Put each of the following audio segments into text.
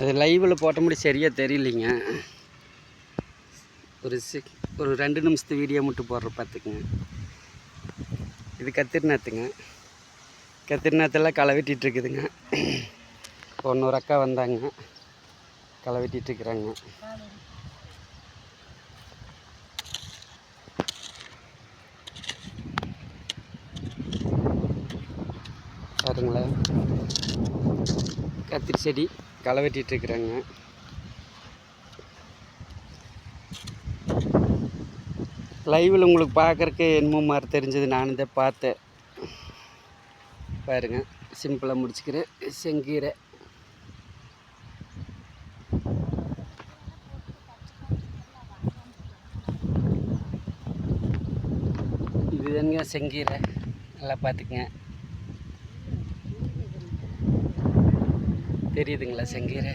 அது லைவில் போட்ட முடி சரியாக தெரியலைங்க. ஒரு சி ஒரு ரெண்டு நிமிஷத்து வீடியோ மட்டும் போடுற பார்த்துக்குங்க. இது கத்திரிநாத்துங்க கத்திரிநாத்தெல்லாம் களை வெட்டிகிட்ருக்குதுங்க இருக்குதுங்க அக்கா வந்தாங்க. களை வெட்டிகிட்ருக்குறாங்க பாருங்களேன். கத்திரி செடி. களை வெட்டிட்டு இருக்கிறாங்க லைவில் உங்களுக்கு பார்க்குறக்கு என்னமோ மாதிரி தெரிஞ்சது. நானும் தான் பார்த்தேன். பாருங்க சிம்பிளாக முடிச்சுக்கிறேன். செங்கீரை. இதுதானுங்க செங்கீரை. நல்லா பார்த்துக்குங்க. தெரியுதுங்களா செங்கீரை?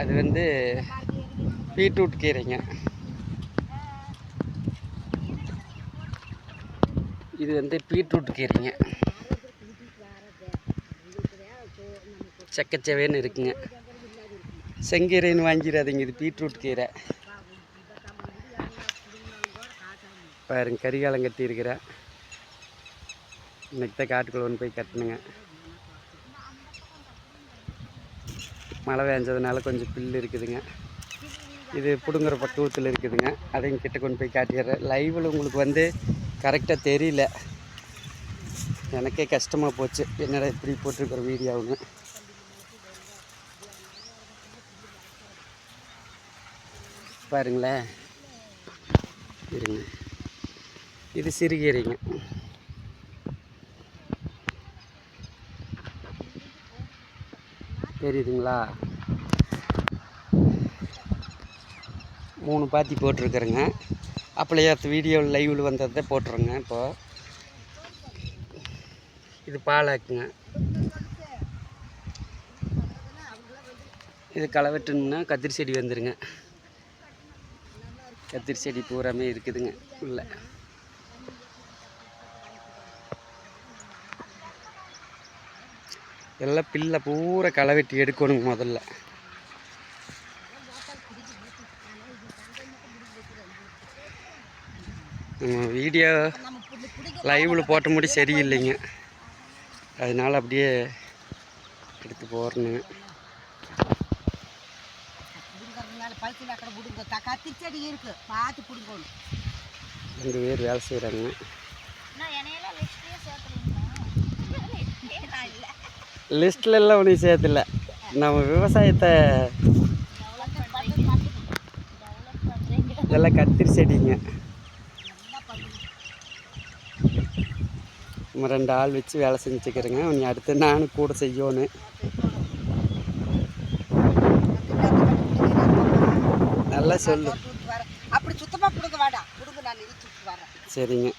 அது வந்து பீட்ரூட் கீரைங்க. இது வந்து பீட்ரூட் கீரைங்க. செக்கச்சவேன்னு இருக்குங்க. செங்கீரைன்னு வாங்கிடாதீங்க இது பீட்ரூட் கீரை. பாருங்க கரிகாலம் கட்டியிருக்கிறேன் இன்னைக்கு தான் காட்டுக்குள்ள ஒன்று போய் கட்டணுங்க. மழை வேஞ்சதுனால கொஞ்சம் புல் இருக்குதுங்க. இது பிடுங்குற பக்குவத்தில் இருக்குதுங்க. அதையும் கிட்ட கொண்டு போய் காட்டிடுறேன். லைவில் உங்களுக்கு வந்து கரெக்டாக தெரியல. எனக்கே கஷ்டமாக போச்சு. என்னடா இப்படி போட்டிருக்கிற வீடியோவுன்னு பாருங்களேன். இருங்க. இது சிறுகீரைங்க. தெரியுதுங்களா? மூணு பாத்தி போட்டிருக்கிறேங்க. அப்படியே வீடியோ லைவில் வந்ததை போட்டுருங்க இப்போது இது பாலாக்குங்க. இது களை வெட்டணும்னா கத்திரி செடி வந்துருங்க. கத்திரி செடி பூராமே இருக்குதுங்க உள்ள. எல்லாம் பில்லை பூரா களை வெட்டி எடுக்கணுங்க முதல்ல. நம்ம வீடியோ லைவில் போட்ட முடி சரியில்லைங்க. அதனால் அப்படியே எடுத்து போடணுங்க ரெண்டு பேர் வேலை செய்கிறாங்க லிஸ்ட்டில் எல்லாம் ஒன்றும் சேர்த்துல நம்ம விவசாயத்தை இதெல்லாம் கத்திரி செடிங்க. நம்ம ரெண்டு ஆள் வச்சு வேலை செஞ்சுக்கிறேங்க. நீ அடுத்து நானும் கூட செய்யணும். நல்லா சொல்லு. அப்படி சுத்தமா புடுங்க வேண்டாம் புடுங்க நான் வரேன். சரிங்க.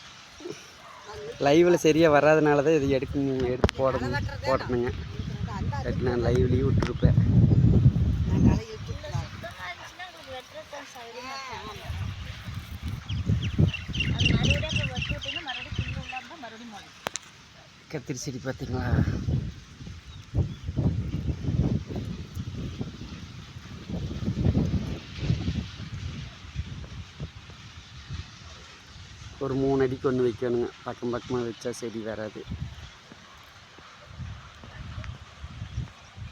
லைவில் சரியாக வராதனால தான் இது எடுக்க எடுத்து போடணும் இல்லாட்டி நான் லைவ்லேயும் விட்டுருப்பேன். அதனால இழுத்துட்டு வரேன் கத்திரி செடி பார்த்தீங்களா ஒரு மூணு அடிக்கு ஒன்று வைக்கணுங்க. பக்கம் பக்கமாக வச்சா செடி வராது.